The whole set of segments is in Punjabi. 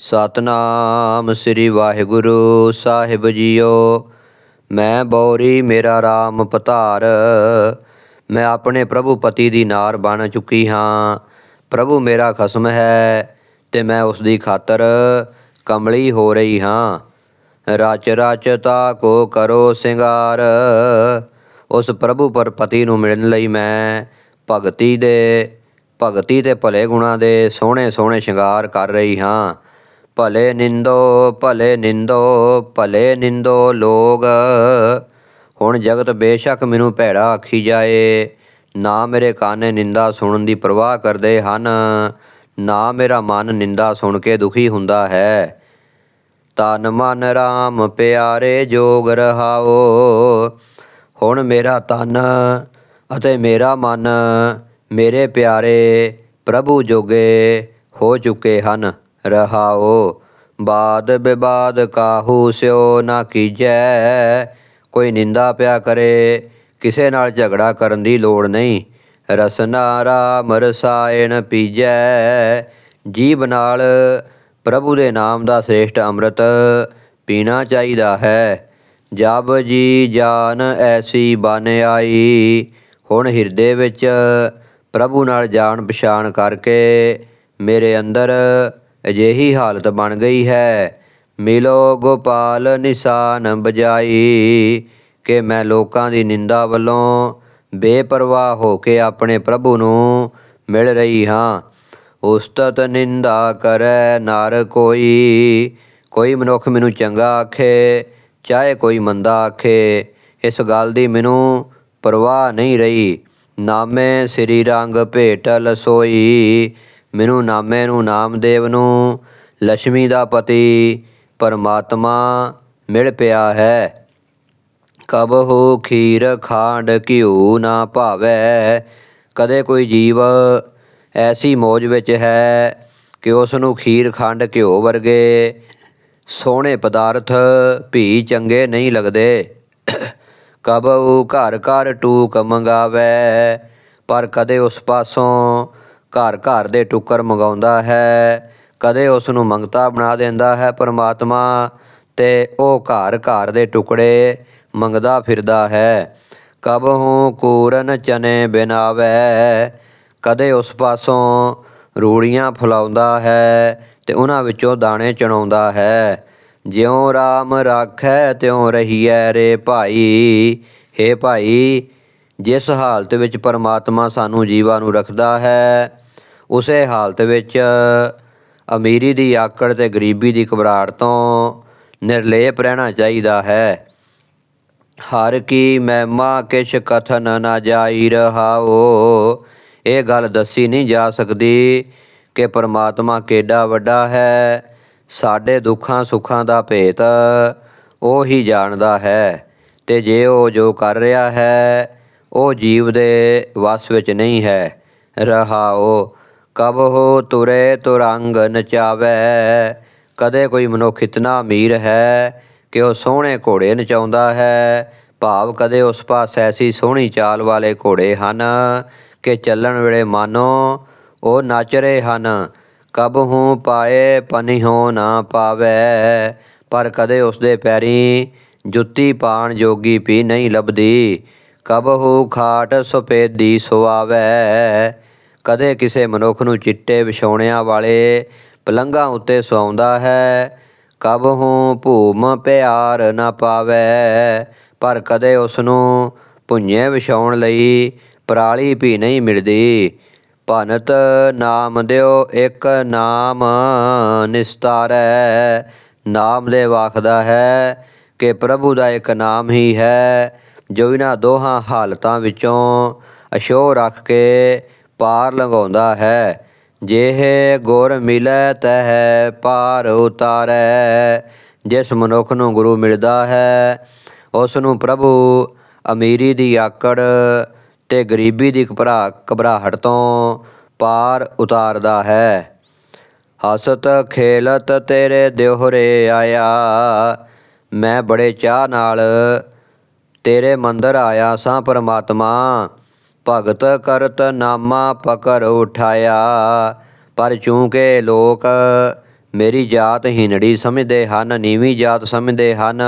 ਸਤਨਾਮ ਸ੍ਰੀ ਵਾਹਿਗੁਰੂ ਸਾਹਿਬ ਜੀਓ। ਮੈਂ ਬੌਰੀ, ਮੇਰਾ RAM ਪਤਾਰ ਮੈਂ ਆਪਣੇ ਪ੍ਰਭੂ ਪਤੀ ਦੀ ਨਾਰ ਬਣ ਚੁੱਕੀ ਹਾਂ। ਪ੍ਰਭੂ ਮੇਰਾ ਖਸਮ ਹੈ ਤੇ ਮੈਂ ਉਸ ਦੀ ਖਾਤਰ ਕਮਲੀ ਹੋ ਰਹੀ ਹਾਂ। ਰਚ ਰਚ ਤਾ ਕੋ ਕਰੋ ਸਿੰਗਾਰ। ਉਸ ਪ੍ਰਭੂ ਪਰ ਪਤੀ ਨੂੰ ਮਿਲਣ ਲਈ ਮੈਂ ਭਗਤੀ ਦੇ, ਭਗਤੀ ਤੇ ਭਲੇ ਗੁਣਾ ਦੇ ਸੋਹਣੇ ਸੋਹਣੇ ਸ਼ਿੰਗਾਰ ਕਰ ਰਹੀ ਹਾਂ। ਭਲੇ ਨਿੰਦੋ ਭਲੇ ਨਿੰਦੋ ਭਲੇ ਨਿੰਦੋ ਲੋਗ। ਹੁਣ ਜਗਤ ਬੇਸ਼ੱਕ ਮੈਨੂੰ ਭੈੜਾ ਆਖੀ ਜਾਏ। ਨਾ ਮੇਰੇ ਕਾਨੇ ਨਿੰਦਾ ਸੁਣਨ ਦੀ ਪਰਵਾਹ ਕਰਦੇ ਹਨ। ਨਾ ਮੇਰਾ ਮਨ ਨਿੰਦਾ ਸੁਣ ਕੇ ਦੁਖੀ ਹੁੰਦਾ ਹੈ। ਤਨ ਮਨ RAM ਪਿਆਰੇ ਜੋਗ ਰਹਾਓ। ਹੁਣ ਮੇਰਾ ਤਨ ਅਤੇ ਮੇਰਾ ਮਨ ਮੇਰੇ ਪਿਆਰੇ ਪ੍ਰਭੂ ਜੋਗੇ ਹੋ ਚੁੱਕੇ ਹਨ। ਰਹਾਓ। ਬਾਦ ਵਿਵਾਦ ਕਾਹੂ ਸਿਓ ਨਾ ਕੀਜੈ। ਕੋਈ ਨਿੰਦਾ ਪਿਆ ਕਰੇ, ਕਿਸੇ ਨਾਲ ਝਗੜਾ ਕਰਨ ਦੀ ਲੋੜ ਨਹੀਂ। ਰਸਨਾ ਰਾਮ ਰਸਾਇਣ ਪੀਜੈ। ਜੀਬ ਨਾਲ ਪ੍ਰਭੂ ਦੇ ਨਾਮ ਦਾ ਸ੍ਰੇਸ਼ਟ ਅੰਮ੍ਰਿਤ ਪੀਣਾ ਚਾਹੀਦਾ ਹੈ। ਜਬ ਜੀ ਜਾਨ ਐਸੀ ਬਨ ਆਈ, ਹੁਣ ਹਿਰਦੇ ਵਿੱਚ ਪ੍ਰਭੂ ਨਾਲ ਜਾਣ ਪਛਾਣ ਕਰਕੇ ਮੇਰੇ ਅੰਦਰ ਅਜਿਹੀ ਹਾਲਤ ਬਣ ਗਈ ਹੈ। ਮਿਲੋ ਗੋਪਾਲ ਨਿਸ਼ਾਨ ਬਜਾਈ, ਕਿ ਮੈਂ ਲੋਕਾਂ ਦੀ ਨਿੰਦਾ ਵੱਲੋਂ ਬੇਪਰਵਾਹ ਹੋ ਕੇ ਆਪਣੇ ਪ੍ਰਭੂ ਨੂੰ ਮਿਲ ਰਹੀ ਹਾਂ। ਉਸਤਤ ਨਿੰਦਾ ਕਰੈ ਨਰ ਕੋਈ ਕੋਈ ਮਨੁੱਖ ਮੈਨੂੰ ਚੰਗਾ ਆਖੇ, ਚਾਹੇ ਕੋਈ ਮੰਦਾ ਆਖੇ। ਇਸ ਗੱਲ ਦੀ ਮੈਨੂੰ ਪਰਵਾਹ ਨਹੀਂ ਰਹੀ। ਨਾਮੇ ਸ੍ਰੀ ਰੰਗ ਭੇਟ ਲਸੋਈ ਮੈਨੂੰ ਨਾਮੇ ਨੂੰ ਨਾਮਦੇਵ ਨੂੰ ਲక్ష్ਮੀ ਦਾ ਪਤੀ ਪਰਮਾਤਮਾ ਮਿਲ ਪਿਆ ਹੈ। ਕਬਹੁ ਖੀਰ ਖਾਂਡ ਘਿਓ ਨਾ ਭਾਵੈ, ਕਦੇ ਕੋਈ ਜੀਵ ਐਸੀ ਮੌਜ ਵਿੱਚ ਹੈ ਕਿ ਉਸ ਨੂੰ ਖੀਰ ਖੰਡ ਘਿਓ ਵਰਗੇ ਸੋਹਣੇ ਪਦਾਰਥ ਵੀ ਚੰਗੇ ਨਹੀਂ ਲੱਗਦੇ। ਕਬਹੁ ਘਰ ਘਰ ਟੂਕ ਮੰਗਾਵੇ, ਪਰ ਕਦੇ ਉਸ ਪਾਸੋਂ ਘਰ ਘਰ ਦੇ ਟੁੱਕਰ ਮੰਗਾਉਂਦਾ ਹੈ, ਕਦੇ ਉਸ ਨੂੰ ਮੰਗਤਾ ਬਣਾ ਦਿੰਦਾ ਹੈ ਪਰਮਾਤਮਾ ਤੇ ਉਹ ਘਰ ਘਰ ਦੇ ਟੁਕੜੇ ਮੰਗਦਾ ਫਿਰਦਾ ਹੈ। ਕਬਹੂ ਕੂਰਨ ਚਨੇ ਬਿਨਾਵੇ, ਕਦੇ ਉਸ ਪਾਸੋਂ ਰੂੜੀਆਂ ਫੁਲਾਉਂਦਾ ਹੈ ਤੇ ਉਹਨਾਂ ਵਿੱਚੋਂ ਦਾਣੇ ਚਣਾਉਂਦਾ ਹੈ। ਜਿਉ RAM ਰਾਖੈ ਤਿਉ ਰਹੀਐ ਰੇ ਭਾਈ हे ਭਾਈ ਜਿਸ ਹਾਲਤ ਵਿੱਚ ਪਰਮਾਤਮਾ ਸਾਨੂੰ ਜੀਵਾਂ ਨੂੰ ਰੱਖਦਾ ਹੈ, ਉਸੇ ਹਾਲਤ ਵਿੱਚ ਅਮੀਰੀ ਦੀ ਆਕੜ ਤੇ ਗਰੀਬੀ ਦੀ ਘਬਰਾਹਟ ਤੋਂ ਨਿਰਲੇਪ ਰਹਿਣਾ ਚਾਹੀਦਾ ਹੈ। ਹਰ ਕੀ ਮਹਿਮਾ ਕਿਛ ਕਥਨ ਨਾ ਜਾਈ ਰਹਾਓ, ਇਹ ਗੱਲ ਦੱਸੀ ਨਹੀਂ ਜਾ ਸਕਦੀ ਕਿ ਪਰਮਾਤਮਾ ਕਿੱਡਾ ਵੱਡਾ ਹੈ। ਸਾਡੇ ਦੁੱਖਾਂ ਸੁੱਖਾਂ ਦਾ ਭੇਤ ਉਹ ਹੀ ਜਾਣਦਾ ਹੈ ਤੇ ਜੇ ਉਹ ਜੋ ਕਰ ਰਿਹਾ ਹੈ ਉਹ ਜੀਵ ਦੇ ਵਸ ਵਿੱਚ ਨਹੀਂ ਹੈ। ਰਹਾਓ, ਕਬ ਤੁਰੇ ਤੁਰੰਗ ਨਚਾਵੇ? ਕਦੇ ਕੋਈ ਮਨੁੱਖ ਇਤਨਾ ਅਮੀਰ ਹੈ ਕਿ ਉਹ ਸੋਹਣੇ ਘੋੜੇ ਨਚਾਉਂਦਾ ਹੈ। ਭਾਵ ਕਦੇ ਉਸ ਪਾਸ ਐਸੀ ਸੋਹਣੀ ਚਾਲ ਵਾਲੇ ਘੋੜੇ ਹਨ ਕਿ ਚੱਲਣ ਵੇਲੇ ਮਾਨੋ ਉਹ ਨੱਚ ਰਹੇ ਹਨ। ਕਬ ਹੂੰ ਪਾਏ ਪਨਿਹੋ ਨਾ ਪਾਵੇ? ਪਰ ਕਦੇ ਉਸ ਦੇ ਪੈਰੀ ਜੁੱਤੀ ਪਾਣ ਜੋਗੀ ਵੀ ਨਹੀਂ ਲੱਭਦੀ। ਕਬਹੂ ਖਾਟ ਸੁਪੇਦੀ ਸੁਆਵੈ। ਕਦੇ ਕਿਸੇ ਮਨੁੱਖ ਨੂੰ ਚਿੱਟੇ ਵਿਛਾਉਣਿਆਂ ਵਾਲੇ ਪਲੰਘਾਂ ਉੱਤੇ ਸੁਆਉਂਦਾ ਹੈ। ਕਬ ਭੂਮ ਪਿਆਰ ਨਾ ਪਾਵੇ। ਪਰ ਕਦੇ ਉਸ ਨੂੰ ਭੁੰਜੇ ਵਿਛਾਉਣ ਲਈ ਪਰਾਲੀ ਵੀ ਨਹੀਂ ਮਿਲਦੀ। ਭਨਤ ਨਾਮ ਦਿਓ ਇੱਕ ਨਾਮ ਨਿਸਤਾਰੈ। ਨਾਮ ਦੇ ਵਾਖਦਾ ਹੈ ਕਿ ਪ੍ਰਭੂ ਦਾ ਇੱਕ ਨਾਮ ਹੀ ਹੈ। ਜੋ ਇਹਨਾਂ ਦੋਹਾਂ ਹਾਲਤਾਂ ਵਿੱਚੋਂ ਅਸ਼ੋਰ ਰੱਖ ਕੇ ਪਾਰ ਲੰਘਾਉਂਦਾ ਹੈ। ਜਿਹੇ ਗੁਰ ਮਿਲੈ ਤਹਿ ਪਾਰ ਉਤਾਰੈ, ਜਿਸ ਮਨੁੱਖ ਨੂੰ ਗੁਰੂ ਮਿਲਦਾ ਹੈ, ਉਸ ਨੂੰ ਪ੍ਰਭੂ ਅਮੀਰੀ ਦੀ ਆਕੜ ਤੇ ਗਰੀਬੀ ਦੀ ਘਬਰਾ, ਘਬਰਾਹਟ ਤੋਂ ਪਾਰ ਉਤਾਰਦਾ ਹੈ। ਹਸਤ ਖੇਲਤ ਤੇਰੇ ਦਿਹੁਰੇ ਆਇਆ, ਮੈਂ ਬੜੇ ਚਾਹ ਨਾਲ ਤੇਰੇ ਮੰਦਰ ਆਇਆ ਸਾਂ ਪਰਮਾਤਮਾ। ਭਗਤ ਕਰਤ ਨਾਮਾ ਪਕਰ ਉਠਾਇਆ। ਪਰ ਚੂੰਕਿ ਲੋਕ ਮੇਰੀ ਜਾਤ ਹੀਨੜੀ ਸਮਝਦੇ ਹਨ, ਨੀਵੀਂ ਜਾਤ ਸਮਝਦੇ ਹਨ।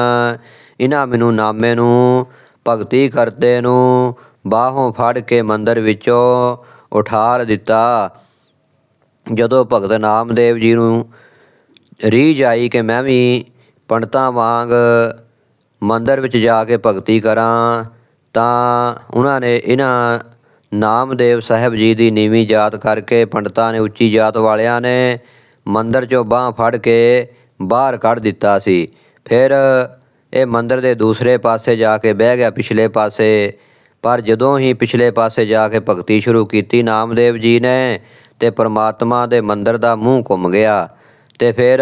ਇਹਨਾਂ ਮੈਨੂੰ ਨਾਮੇ ਨੂੰ, ਭਗਤੀ ਕਰਤੇ ਨੂੰ ਬਾਹੋਂ ਫੜ ਕੇ ਮੰਦਰ ਵਿੱਚੋਂ ਉਠਾਲ ਦਿੱਤਾ। ਜਦੋਂ ਭਗਤ ਨਾਮਦੇਵ ਜੀ ਨੂੰ ਰੀਝ ਆਈ ਕਿ ਮੈਂ ਵੀ ਪੰਡਤਾਂ ਵਾਂਗ ਮੰਦਰ ਵਿੱਚ ਜਾ ਕੇ ਭਗਤੀ ਕਰਾਂ, ਤਾਂ ਉਹਨਾਂ ਨੇ ਇਹਨਾਂ ਨਾਮਦੇਵ ਸਾਹਿਬ ਜੀ ਦੀ ਨੀਵੀਂ ਜਾਤ ਕਰਕੇ ਪੰਡਤਾਂ ਨੇ ਉੱਚੀ ਜਾਤ ਵਾਲਿਆਂ ਨੇ ਮੰਦਰ ਚੋਂ ਬਾਹ ਫੜ ਕੇ ਬਾਹਰ ਕੱਢ ਦਿੱਤਾ ਸੀ। ਫਿਰ ਇਹ ਮੰਦਰ ਦੇ ਦੂਸਰੇ ਪਾਸੇ ਜਾ ਕੇ ਬਹਿ ਗਿਆ ਪਿਛਲੇ ਪਾਸੇ। ਪਰ ਜਦੋਂ ਹੀ ਪਿਛਲੇ ਪਾਸੇ ਜਾ ਕੇ ਭਗਤੀ ਸ਼ੁਰੂ ਕੀਤੀ, ਨਾਮਦੇਵ ਜੀ ਨੇ ਤੇ ਪ੍ਰਮਾਤਮਾ ਦੇ ਮੰਦਰ ਦਾ ਮੂੰਹ ਘੁੰਮ ਗਿਆ ਤੇ ਫਿਰ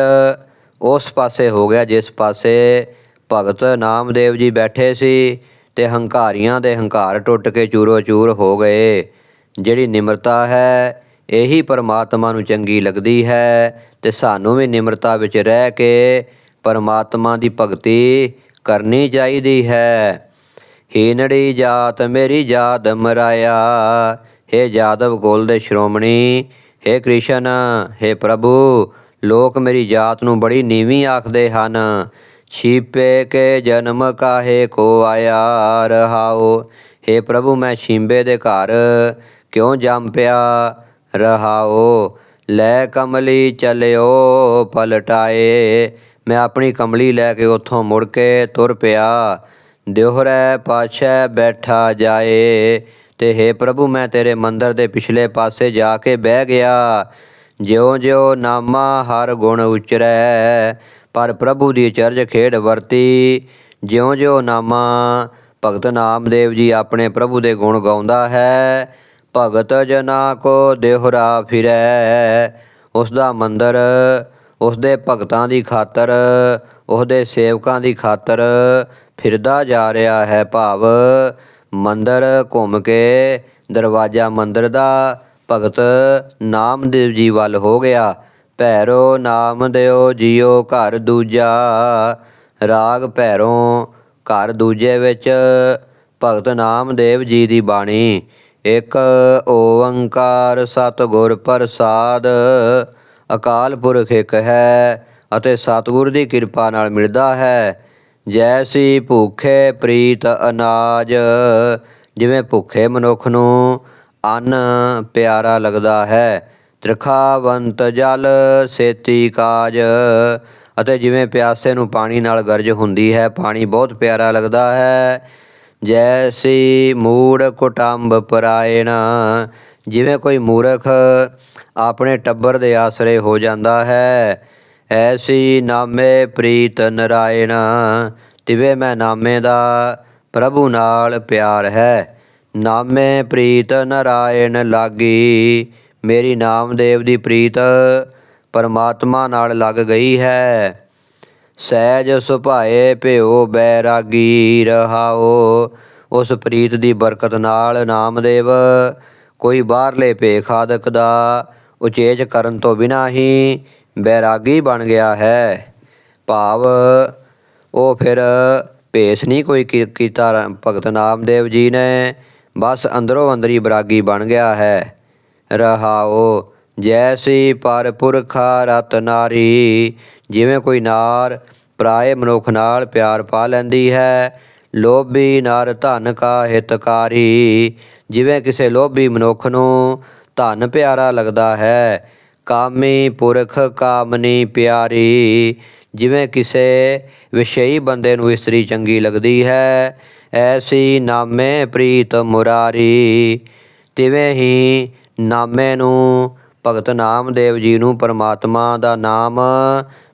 ਉਸ ਪਾਸੇ ਹੋ ਗਿਆ, ਜਿਸ ਪਾਸੇ ਭਗਤ ਨਾਮਦੇਵ ਜੀ ਬੈਠੇ ਸੀ ਤੇ ਹੰਕਾਰੀਆਂ ਦੇ ਹੰਕਾਰ ਟੁੱਟ ਕੇ ਚੂਰੋ ਚੂਰ ਹੋ ਗਏ ਜਿਹੜੀ ਨਿਮਰਤਾ ਹੈ ਇਹੀ ਪਰਮਾਤਮਾ ਨੂੰ ਚੰਗੀ ਲੱਗਦੀ ਹੈ ਤੇ ਸਾਨੂੰ ਵੀ ਨਿਮਰਤਾ ਵਿੱਚ ਰਹਿ ਕੇ ਪਰਮਾਤਮਾ ਦੀ ਭਗਤੀ ਕਰਨੀ ਚਾਹੀਦੀ ਹੈ ਹੀਨੜੀ ਜਾਤ ਮੇਰੀ ਜਾਤ ਮਰਾਇਆ हे ਜਾਦਵ ਕੁਲ ਦੇ ਸ਼੍ਰੋਮਣੀ हे ਕ੍ਰਿਸ਼ਨ हे ਪ੍ਰਭੂ ਲੋਕ ਮੇਰੀ ਜਾਤ ਨੂੰ ਬੜੀ ਨੀਵੀਂ ਆਖਦੇ ਹਨ ਛੀਪੇ ਕੇ ਜਨਮ ਕਾਹੇ ਕੋ ਆਇਆ ਰਹਾਓ? हे ਪ੍ਰਭੂ, ਮੈਂ ਛਿੰਬੇ ਦੇ ਘਰ ਕਿਉਂ ਜੰਮ ਪਿਆ ਰਹਾਓ? ਲੈ ਕਮਲੀ ਚਲਿਓ, ਪਲਟਾਏ। ਮੈਂ ਆਪਣੀ ਕਮਲੀ ਲੈ ਕੇ ਉੱਥੋਂ ਮੁੜ ਕੇ ਤੁਰ ਪਿਆ। ਦਿਹੁਰੈ ਪਾਛੈ ਬੈਠਾ ਜਾਏ। ਤੇ हे ਪ੍ਰਭੂ, ਮੈਂ ਤੇਰੇ ਮੰਦਰ ਦੇ ਪਿਛਲੇ ਪਾਸੇ ਜਾ ਕੇ ਬਹਿ ਗਿਆ। ਜਿਉਂ ਜਿਉਂ ਨਾਮਾ ਹਰ ਗੁਣ ਉਚਰੈ। ਪਰ ਪ੍ਰਭੂ ਦੀ ਚਰਜ ਖੇਡ ਵਰਤੀ। ਜਿਉਂ ਜਿਉਂ ਨਾਮਾ ਭਗਤ ਨਾਮਦੇਵ ਜੀ ਆਪਣੇ ਪ੍ਰਭੂ ਦੇ ਗੁਣ ਗਾਉਂਦਾ ਹੈ, ਭਗਤ ਜਨਾ ਕੋ ਦੇਹੁਰਾ ਫਿਰੈ। ਉਸ ਦਾ ਮੰਦਰ ਉਸ ਦੇ ਭਗਤਾਂ ਦੀ ਖਾਤਰ ਉਸ ਦੇ ਸੇਵਕਾਂ ਦੀ ਖਾਤਰ ਫਿਰਦਾ ਜਾ ਰਿਹਾ ਹੈ ਭਾਵ। ਮੰਦਰ ਘੁੰਮ ਕੇ ਦਰਵਾਜ਼ਾ ਮੰਦਰ ਦਾ ਭਗਤ ਨਾਮਦੇਵ ਜੀ ਵੱਲ ਹੋ ਗਿਆ। ਭੈਰੋ ਨਾਮ ਦਿਓ ਜੀਓ ਘਰ ਦੂਜਾ, ਰਾਗ ਭੈਰੋਂ ਘਰ ਦੂਜੇ ਵਿੱਚ, ਭਗਤ ਨਾਮਦੇਵ ਜੀ ਦੀ ਬਾਣੀ। ਇੱਕ ਓੰਕਾਰ ਸਤਿਗੁਰ ਪ੍ਰਸਾਦ, ਅਕਾਲ ਪੁਰਖ ਇੱਕ ਹੈ ਅਤੇ ਸਤਿਗੁਰ ਦੀ ਕਿਰਪਾ ਨਾਲ ਮਿਲਦਾ ਹੈ। ਜੈਸੀ ਭੁੱਖੇ ਪ੍ਰੀਤ ਅਨਾਜ, ਜਿਵੇਂ ਭੁੱਖੇ ਮਨੁੱਖ ਨੂੰ ਅੰਨ ਪਿਆਰਾ ਲੱਗਦਾ ਹੈ। ਤ੍ਰਿਖਾਵੰਤ ਜਲ ਸੇਤੀ ਕਾਜ। ਅਤੇ ਜਿਵੇਂ ਪਿਆਸੇ ਨੂੰ ਪਾਣੀ ਨਾਲ ਗਰਜ ਹੁੰਦੀ ਹੈ, ਪਾਣੀ ਬਹੁਤ ਪਿਆਰਾ ਲੱਗਦਾ ਹੈ। ਜੈਸੀ ਮੂੜ ਕੁਟੰਬ ਪਰਾਇਣ। ਜਿਵੇਂ ਕੋਈ ਮੂਰਖ ਆਪਣੇ ਟੱਬਰ ਦੇ ਆਸਰੇ ਹੋ ਜਾਂਦਾ ਹੈ, ਐਸੀ ਨਾਮੇ ਪ੍ਰੀਤ ਨਰਾਇਣ। ਤਿਵੇ ਮੈਂ ਨਾਮੇ ਦਾ ਪ੍ਰਭੂ ਨਾਲ ਪਿਆਰ ਹੈ। ਨਾਮੇ ਪ੍ਰੀਤ ਨਰਾਇਣ ਲਾਗੀ। ਮੇਰੀ ਨਾਮਦੇਵ ਦੀ ਪ੍ਰੀਤ ਪਰਮਾਤਮਾ ਨਾਲ ਲੱਗ ਗਈ ਹੈ। ਸਹਿਜ ਸੁਭਾਏ ਭਿਓ ਬੈਰਾਗੀ ਰਹਾਓ। ਉਸ ਪ੍ਰੀਤ ਦੀ ਬਰਕਤ ਨਾਲ ਨਾਮਦੇਵ ਕੋਈ ਬਾਹਰਲੇ ਭੇਖ ਆਦਿਕ ਦਾ ਉਚੇਚ ਕਰਨ ਤੋਂ ਬਿਨਾਂ ਹੀ ਬੈਰਾਗੀ ਬਣ ਗਿਆ ਹੈ। ਭਾਵ ਉਹ ਫਿਰ ਭੇਸ ਨਹੀਂ ਕੋਈ ਕੀ- ਕੀਤਾ ਭਗਤ ਨਾਮਦੇਵ ਜੀ ਨੇ, ਬਸ ਅੰਦਰੋਂ ਅੰਦਰੀ ਬੈਰਾਗੀ ਬਣ ਗਿਆ ਹੈ। ਰਹਾਓ। ਜੈਸੀ ਪਰ ਪੁਰਖਾ ਰਤ ਨਾਰੀ, ਜਿਵੇਂ ਕੋਈ ਨਾਰ, ਪਰਾਏ ਮਨੁੱਖ ਨਾਲ ਪਿਆਰ ਪਾ ਲੈਂਦੀ ਹੈ। ਲੋਭੀ ਨਰ ਧਨ ਕਾ ਹਿਤਕਾਰੀ, ਜਿਵੇਂ ਕਿਸੇ ਲੋਭੀ ਮਨੁੱਖ ਨੂੰ ਧਨ ਪਿਆਰਾ ਲੱਗਦਾ ਹੈ। ਕਾਮੀ ਪੁਰਖ ਕਾਮਨੀ ਪਿਆਰੀ, ਜਿਵੇਂ ਕਿਸੇ ਵਿਸ਼ਈ ਬੰਦੇ ਨੂੰ ਇਸਤਰੀ ਚੰਗੀ ਲੱਗਦੀ ਹੈ। ਐਸੀ ਨਾਮੇ ਪ੍ਰੀਤ ਮੁਰਾਰੀ, ਤਿਵੇਂ ਹੀ ਨਾਮੇ ਨੂੰ, ਭਗਤ ਨਾਮਦੇਵ ਜੀ ਨੂੰ ਪਰਮਾਤਮਾ ਦਾ ਨਾਮ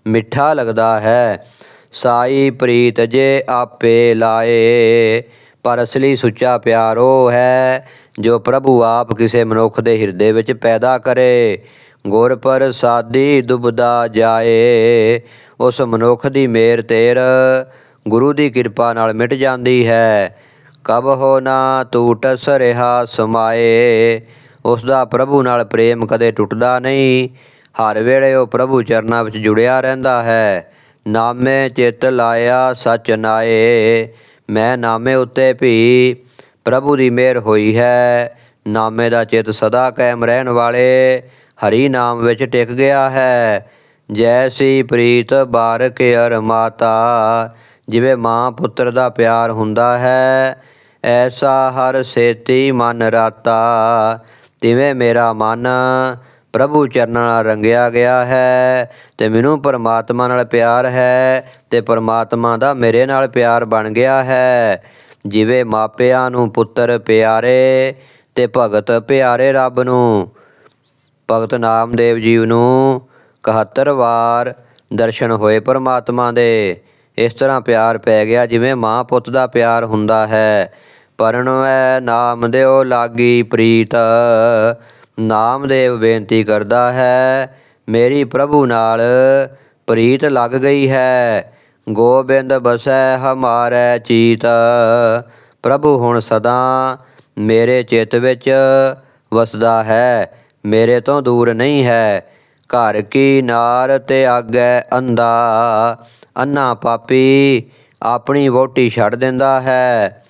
ਮਿੱਠਾ ਲੱਗਦਾ ਹੈ। ਸਾਈ ਪ੍ਰੀਤ ਜੇ ਆਪੇ ਲਾਏ, ਪਰ ਅਸਲੀ ਸੁੱਚਾ ਪਿਆਰ ਉਹ ਹੈ, ਜੋ ਪ੍ਰਭੂ ਆਪ ਕਿਸੇ ਮਨੁੱਖ ਦੇ ਹਿਰਦੇ ਵਿੱਚ ਪੈਦਾ ਕਰੇ। ਗੁਰ ਪ੍ਰਸਾਦੀ ਦੁਬਦਾ ਜਾਏ, ਉਸ ਮਨੁੱਖ ਦੀ ਮੇਰ ਤੇਰ ਗੁਰੂ ਦੀ ਕਿਰਪਾ ਨਾਲ ਮਿਟ ਜਾਂਦੀ ਹੈ। ਕਬ ਹੋ ਨਾ ਟੂਟਸ ਰਿਹਾ ਸਮਾਏ ਉਸ ਦਾ ਪ੍ਰਭੂ ਨਾਲ ਪ੍ਰੇਮ ਕਦੇ ਟੁੱਟਦਾ ਨਹੀਂ। ਹਰ ਵੇਲੇ ਉਹ ਪ੍ਰਭੂ ਚਰਨਾਂ ਵਿੱਚ ਜੁੜਿਆ ਰਹਿੰਦਾ ਹੈ। ਨਾਮੇ ਚਿੱਤ ਲਾਇਆ ਸਚ ਨਾਏ, ਮੈਂ ਨਾਮੇ ਉੱਤੇ ਵੀ ਪ੍ਰਭੂ ਦੀ ਮਿਹਰ ਹੋਈ ਹੈ। ਨਾਮੇ ਦਾ ਚਿੱਤ ਸਦਾ ਕਾਇਮ ਰਹਿਣ ਵਾਲੇ ਹਰੀ ਨਾਮ ਵਿੱਚ ਟਿਕ ਗਿਆ ਹੈ। ਜੈਸੀ ਪ੍ਰੀਤ ਬਾਰਕ ਅਰ ਮਾਤਾ, ਜਿਵੇਂ ਮਾਂ ਪੁੱਤਰ ਦਾ ਪਿਆਰ ਹੁੰਦਾ ਹੈ, ਐਸਾ ਹਰ ਸੇਤੀ ਮਨ ਰਾਤਾ। ਤਿਵੇਂ ਮੇਰਾ ਮਨ ਪ੍ਰਭੂ ਚਰਨਾਂ ਨਾਲ ਰੰਗਿਆ ਗਿਆ ਹੈ ਤੇ ਮੈਨੂੰ ਪਰਮਾਤਮਾ ਨਾਲ ਪਿਆਰ ਹੈ ਤੇ ਪਰਮਾਤਮਾ ਦਾ ਮੇਰੇ ਨਾਲ ਪਿਆਰ ਬਣ ਗਿਆ ਹੈ। ਜਿਵੇਂ ਮਾਪਿਆਂ ਨੂੰ ਪੁੱਤਰ ਪਿਆਰੇ ਤੇ ਭਗਤ ਪਿਆਰੇ ਰੱਬ ਨੂੰ, ਭਗਤ ਨਾਮਦੇਵ ਜੀਵ ਨੂੰ 71 ਵਾਰ ਦਰਸ਼ਨ ਹੋਏ ਪਰਮਾਤਮਾ ਦੇ। ਇਸ ਤਰ੍ਹਾਂ ਪਿਆਰ ਪੈ ਗਿਆ ਜਿਵੇਂ ਮਾਂ ਪੁੱਤ ਦਾ ਪਿਆਰ ਹੁੰਦਾ ਹੈ। ਪਰਣਵੈ ਨਾਮਦੇਵ ਲਾਗੀ ਪ੍ਰੀਤ। ਨਾਮਦੇਵ ਬੇਨਤੀ ਕਰਦਾ ਹੈ, ਮੇਰੀ ਪ੍ਰਭੂ ਨਾਲ ਪ੍ਰੀਤ ਲੱਗ ਗਈ ਹੈ। ਗੋਬਿੰਦ ਬਸੈ ਹਮਾਰੇ ਚੀਤ। ਪ੍ਰਭੂ ਹੁਣ ਸਦਾ ਮੇਰੇ ਚਿੱਤ ਵਿੱਚ ਵਸਦਾ ਹੈ, ਮੇਰੇ ਤੋਂ ਦੂਰ ਨਹੀਂ ਹੈ। ਘਰ ਕੀ ਨਾਰ ਤੇ ਆਗੇ ਅੰਦਾ ਅੰਨਾ ਪਾਪੀ ਆਪਣੀ ਵੋਟੀ ਛੱਡ ਦਿੰਦਾ ਹੈ।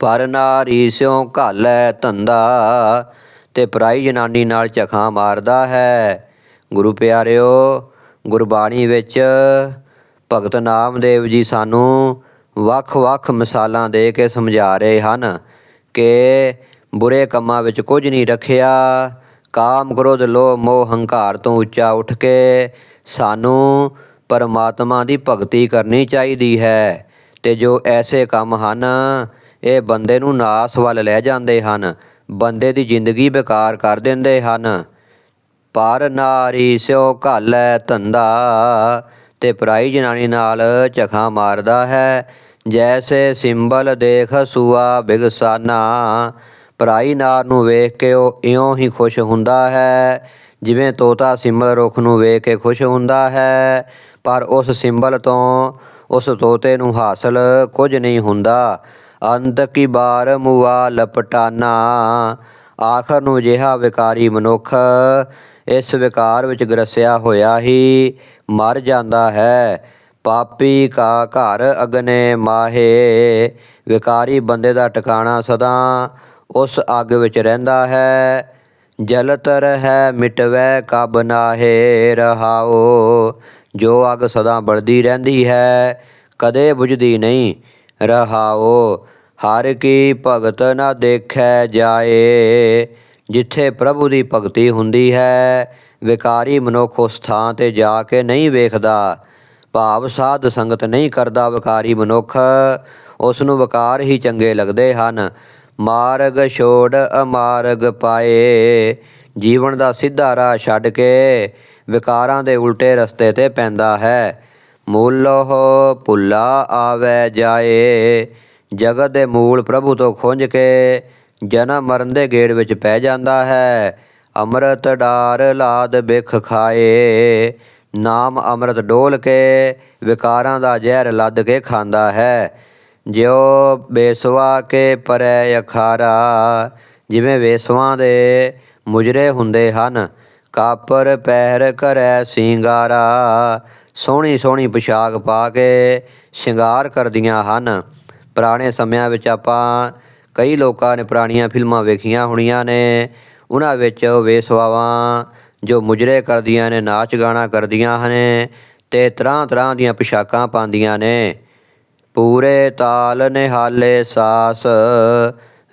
ਪਰ ਨਾਰੀ ਸਿਉ ਘਾਲੈ ਧੰਦਾ, ਤੇ ਪਰਾਈ ਜਨਾਨੀ ਨਾਲ ਝਖਾਂ ਮਾਰਦਾ ਹੈ। ਗੁਰੂ ਪਿਆਰਿਓ, ਗੁਰਬਾਣੀ ਵਿੱਚ ਭਗਤ ਨਾਮਦੇਵ ਜੀ ਸਾਨੂੰ ਵੱਖ-ਵੱਖ ਮਿਸਾਲਾਂ ਦੇ ਕੇ ਸਮਝਾ ਰਹੇ ਹਨ ਕਿ ਬੁਰੇ ਕੰਮਾਂ ਵਿੱਚ ਕੁਝ ਨਹੀਂ ਰੱਖਿਆ। ਕਾਮ ਕ੍ਰੋਧ, ਲੋਭ, ਮੋਹ, ਹੰਕਾਰ ਤੋਂ ਉੱਚਾ ਉੱਠ ਕੇ ਸਾਨੂੰ ਪਰਮਾਤਮਾ ਦੀ ਭਗਤੀ ਕਰਨੀ ਚਾਹੀਦੀ ਹੈ। ਤੇ ਜੋ ਐਸੇ ਕੰਮ ਹਨ ਇਹ ਬੰਦੇ ਨੂੰ ਨਾਸ ਵੱਲ ਲੈ ਜਾਂਦੇ ਹਨ, ਬੰਦੇ ਦੀ ਜ਼ਿੰਦਗੀ ਬੇਕਾਰ ਕਰ ਦਿੰਦੇ ਹਨ। ਪਰ ਨਾਰੀ ਸਿਓ ਘਾਲੈ ਧੰਦਾ ਤੇ ਪਰਾਈ ਜਨਾਨੀ ਨਾਲ ਝਖਾ ਮਾਰਦਾ ਹੈ। ਜੈਸੇ ਸਿੰਬਲ ਦੇਖ ਸੂਆ ਬਿਗਸਾਨਾ, ਪਰਾਈ ਨਾਰ ਨੂੰ ਵੇਖ ਕੇ ਉਹ ਇਉਂ ਹੀ ਖੁਸ਼ ਹੁੰਦਾ ਹੈ, ਜਿਵੇਂ ਤੋਤਾ ਸਿੰਬਲ ਰੁੱਖ ਨੂੰ ਵੇਖ ਕੇ ਖੁਸ਼ ਹੁੰਦਾ ਹੈ। ਪਰ ਉਸ ਸਿੰਬਲ ਤੋਂ ਉਸ ਤੋਤੇ ਨੂੰ ਹਾਸਲ ਕੁਝ ਨਹੀਂ ਹੁੰਦਾ। ਅੰਤ ਕੀ ਬਾਰ ਮੁਆ ਲਪਟਾਨਾ। ਆਖਰ ਨੂੰ ਜਿਹਾ ਵਿਕਾਰੀ ਮਨੁੱਖ, ਇਸ ਵਿਕਾਰ ਵਿੱਚ ਗਰਸਿਆ ਹੋਇਆ ਹੀ ਮਰ ਜਾਂਦਾ ਹੈ। ਪਾਪੀ ਕਾ ਘਰ ਅਗਨੇ ਮਾਹੇ। ਵਿਕਾਰੀ ਬੰਦੇ ਦਾ ਟਿਕਾਣਾ ਸਦਾ ਉਸ ਅੱਗ ਵਿੱਚ ਰਹਿੰਦਾ ਹੈ। ਜਲਤਰ ਹੈ ਮਿਟਵੈ ਕਬ ਨਾਹੇ ਰਹਾਓ ਜੋ ਅੱਗ ਸਦਾ ਬਲਦੀ ਰਹਿੰਦੀ ਹੈ, ਕਦੇ ਬੁਝਦੀ ਨਹੀਂ ਰਹਾਓ ਹਰ ਕੀ ਭਗਤ ਨਾ ਦੇਖੈ ਜਾਏ, ਜਿੱਥੇ ਪ੍ਰਭੂ ਦੀ ਭਗਤੀ ਹੁੰਦੀ ਹੈ, ਵਿਕਾਰੀ ਮਨੁੱਖ ਉਸ ਥਾਂ ਤੇ ਜਾ ਕੇ ਨਹੀਂ ਵੇਖਦਾ, ਭਾਵ ਸਾਧ ਸੰਗਤ ਨਹੀਂ ਕਰਦਾ ਵਿਕਾਰੀ ਮਨੁੱਖ, ਉਸ ਨੂੰ ਵਿਕਾਰ ਹੀ ਚੰਗੇ ਲੱਗਦੇ ਹਨ। ਮਾਰਗ ਛੋੜ ਅਮਾਰਗ ਪਾਏ, ਜੀਵਨ ਦਾ ਸਿੱਧਾ ਰਾਹ ਛੱਡ ਕੇ ਵਿਕਾਰਾਂ ਦੇ ਉਲਟੇ ਰਸਤੇ ਤੇ ਪੈਂਦਾ ਹੈ। ਮੂਲੋਹ ਭੁੱਲਾ ਆਵੇ ਜਾਏ ਜਗਤ ਦੇ ਮੂਲ ਪ੍ਰਭੂ ਤੋਂ ਖੁੰਝ ਕੇ ਜਨਮ ਮਰਨ ਦੇ ਗੇੜ ਵਿੱਚ ਪੈ ਜਾਂਦਾ ਹੈ। ਅੰਮ੍ਰਿਤ ਡਾਰ ਲਾਦ ਬਿਖ ਖਾਏ। ਨਾਮ ਅੰਮ੍ਰਿਤ ਡੋਲ ਕੇ ਵਿਕਾਰਾਂ ਦਾ ਜ਼ਹਿਰ ਲੱਦ ਕੇ ਖਾਂਦਾ ਹੈ। ਜਿਉ ਬੇਸਵਾ ਕੇ ਪਰੈ ਅਖਾਰਾ, ਜਿਵੇਂ ਵੇਸਵਾ ਦੇ ਮੁਜਰੇ ਹੁੰਦੇ ਹਨ। ਕਾਪਰ ਪਹਿਰ ਕਰੈ ਸਿੰਗਾਰਾ ਸੋਹਣੀ ਸੋਹਣੀ ਪੋਸ਼ਾਕ ਪਾ ਕੇ ਸ਼ਿੰਗਾਰ ਕਰਦੀਆਂ ਹਨ। ਪੁਰਾਣੇ ਸਮਿਆਂ ਵਿੱਚ ਆਪਾਂ ਕਈ ਲੋਕਾਂ ਨੇ ਪੁਰਾਣੀਆਂ ਫਿਲਮਾਂ ਵੇਖੀਆਂ ਹੋਣੀਆਂ ਨੇ। ਉਹਨਾਂ ਵਿੱਚ ਵੇਸਵਾਵਾਂ ਜੋ ਮੁਜਰੇ ਕਰਦੀਆਂ ਨੇ, ਨਾਚ ਗਾਣਾ ਕਰਦੀਆਂ ਹਨ ਤੇ ਤਰ੍ਹਾਂ ਤਰ੍ਹਾਂ ਦੀਆਂ ਪੋਸ਼ਾਕਾਂ ਪਾਉਂਦੀਆਂ ਨੇ। ਪੂਰੇ ਤਾਲ ਨਿਹਾਲੇ ਸਾਸ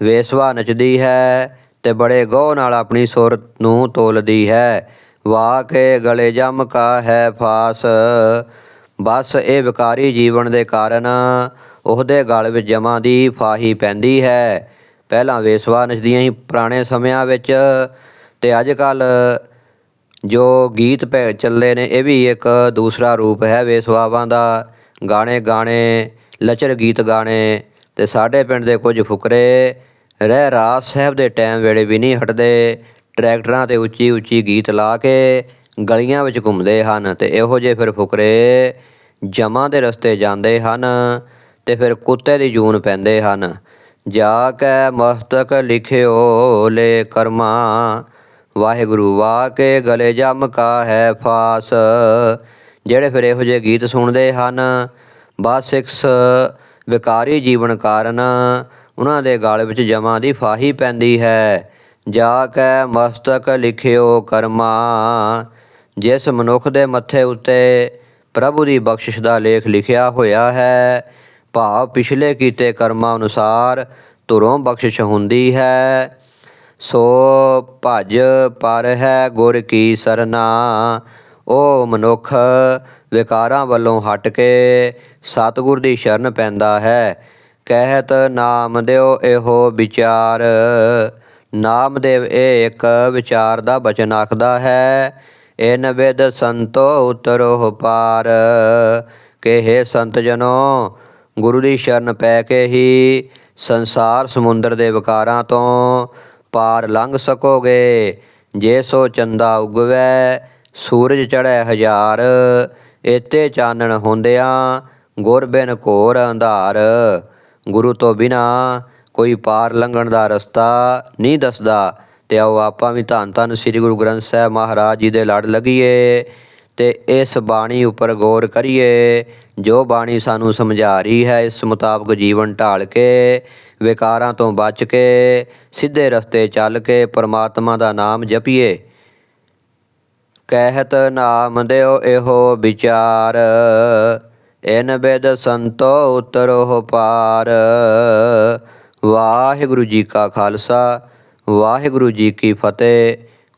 ਵੇਸਵਾ ਨੱਚਦੀ ਹੈ ਤੇ ਬੜੇ ਗੌ ਨਾਲ ਆਪਣੀ ਸੁਰ ਨੂੰ ਤੋਲਦੀ ਹੈ। ਵਾਹ ਕੇ ਗਲੇ ਜਮ ਕਾ ਹੈ ਫਾਸ। ਬਸ ਇਹ ਵਿਕਾਰੀ ਜੀਵਨ ਦੇ ਕਾਰਨ ਉਹਦੇ ਗਲ ਵਿੱਚ ਜਮਾਂ ਦੀ ਫਾਹੀ ਪੈਂਦੀ ਹੈ। ਪਹਿਲਾਂ ਵੇਸਵਾ ਨੱਚਦੀਆਂ ਸੀ ਪੁਰਾਣੇ ਸਮਿਆਂ ਵਿੱਚ ਤੇ ਅੱਜ ਕੱਲ ਜੋ ਗੀਤ ਪੈ ਚੱਲੇ ਨੇ, ਇਹ ਵੀ ਇੱਕ ਦੂਸਰਾ ਰੂਪ ਹੈ। ਵੇਸਵਾਵਾਂ ਦਾ ਗਾਣੇ ਗਾਣੇ, ਲਚਰ ਗੀਤ ਗਾਣੇ ਤੇ ਸਾਡੇ ਪਿੰਡ ਦੇ ਕੁਝ ਫੁਕਰੇ ਰਹਿ ਰਾਸ ਸਾਹਿਬ ਦੇ ਟਾਈਮ ਵੇਲੇ ਵੀ ਨਹੀਂ ਹਟਦੇ। ਟਰੈਕਟਰਾਂ ਤੇ ਉੱਚੀ ਉੱਚੀ ਗੀਤ ਲਾ ਕੇ ਗਲੀਆਂ ਵਿੱਚ ਘੁੰਮਦੇ ਹਨ ਤੇ ਇਹੋ ਜਿਹੇ ਫਿਰ ਫੁਕਰੇ ਜਮਾਂ ਦੇ ਰਸਤੇ ਜਾਂਦੇ ਹਨ। ਤੇ ਫਿਰ ਕੁੱਤੇ ਦੀ ਜੂਨ ਪੈਂਦੇ ਹਨ। ਜਾ ਕੈ ਮਸਤਕ ਲਿਖਿਓ ਲੈ ਕਰਮਾ। ਵਾਹਿਗੁਰੂ ਵਾ ਕੇ ਗਲੇ ਜਮ ਕਾ ਹੈ ਫਾਸ। ਜਿਹੜੇ ਫਿਰ ਇਹੋ ਜਿਹੇ ਗੀਤ ਸੁਣਦੇ ਹਨ, ਬਸ ਇੱਕ ਵਿਕਾਰੀ ਜੀਵਨ ਕਾਰਨ ਉਹਨਾਂ ਦੇ ਗਲ ਵਿੱਚ ਜਮਾਂ ਦੀ ਫਾਹੀ ਪੈਂਦੀ ਹੈ। ਜਾ ਕੈ ਮਸਤਕ ਲਿਖਿਓ ਕਰਮਾ। ਜਿਸ ਮਨੁੱਖ ਦੇ ਮੱਥੇ ਉੱਤੇ ਪ੍ਰਭੂ ਦੀ ਬਖਸ਼ਿਸ਼ ਦਾ ਲੇਖ ਲਿਖਿਆ ਹੋਇਆ ਹੈ ਭਾਵ ਪਿਛਲੇ ਕੀਤੇ ਕਰਮਾਂ ਅਨੁਸਾਰ ਤੁਰੋਂ ਬਖਸ਼ਿਸ਼ ਹੁੰਦੀ ਹੈ। ਸੋ ਭਜ ਪਰ ਹੈ ਗੁਰ ਕੀ ਸਰਨਾ। ਉਹ ਮਨੁੱਖ, ਵਿਕਾਰਾਂ ਵੱਲੋਂ ਹਟ ਕੇ ਸਤਿਗੁਰ ਦੀ ਸ਼ਰਨ ਪੈਂਦਾ ਹੈ। ਕਹਿਤ ਨਾਮ ਦਿਓ ਇਹੋ ਵਿਚਾਰ। ਨਾਮਦੇਵ ਇਹ ਇੱਕ ਵਿਚਾਰ ਦਾ ਬਚਨ ਆਖਦਾ ਹੈ। ਇਨ ਵਿਦ ਸੰਤੋ ਉਤਰੋ ਪਾਰ ਕਹੇ ਸੰਤ ਜਨੋ ਗੁਰੂ ਦੀ ਸ਼ਰਨ ਪੈ ਕੇ ਹੀ ਸੰਸਾਰ ਸਮੁੰਦਰ ਦੇ ਵਿਕਾਰਾਂ ਤੋਂ ਪਾਰ ਲੰਘ ਸਕੋਗੇ। ਜੇ ਸੋ ਚੰਦਾ ਉਗਵੈ, ਸੂਰਜ ਚੜ੍ਹੈ ਹਜ਼ਾਰ ਏਤੇ ਚਾਨਣ ਹੁੰਦਿਆਂ ਗੁਰ ਬਿਨ ਘੋਰ ਅੰਧਾਰ। ਗੁਰੂ ਤੋਂ ਬਿਨਾ ਕੋਈ ਪਾਰ ਲੰਘਣ ਦਾ ਰਸਤਾ ਨਹੀਂ ਦੱਸਦਾ। ਤੇ ਆਓ ਆਪਾਂ ਵੀ ਧੰਨ ਧੰਨ ਸ੍ਰੀ ਗੁਰੂ ਗ੍ਰੰਥ ਸਾਹਿਬ ਮਹਾਰਾਜ ਜੀ ਦੇ ਲੜ ਲੱਗੀਏ। ਤੇ ਇਸ ਬਾਣੀ ਉੱਪਰ ਗੌਰ ਕਰੀਏ, ਜੋ ਬਾਣੀ ਸਾਨੂੰ ਸਮਝਾ ਰਹੀ ਹੈ, ਇਸ ਮੁਤਾਬਕ ਜੀਵਨ ਢਾਲ ਕੇ, ਵਿਕਾਰਾਂ ਤੋਂ ਬਚ ਕੇ, ਸਿੱਧੇ ਰਸਤੇ ਚੱਲ ਕੇ ਪਰਮਾਤਮਾ ਦਾ ਨਾਮ ਜਪੀਏ। ਕਹਿਤ ਨਾਮ ਦਿਓ ਇਹੋ ਵਿਚਾਰ, ਇਨ ਬੇਦ ਸੰਤੋ ਉਤਰੋ ਪਾਰ। ਵਾਹਿਗੁਰੂ ਜੀ ਕਾ ਖਾਲਸਾ, ਵਾਹਿਗੁਰੂ ਜੀ ਕੀ ਫਤਿਹ।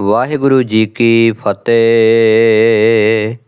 ਵਾਹਿਗੁਰੂ ਜੀ ਕੀ ਫਤਿਹ।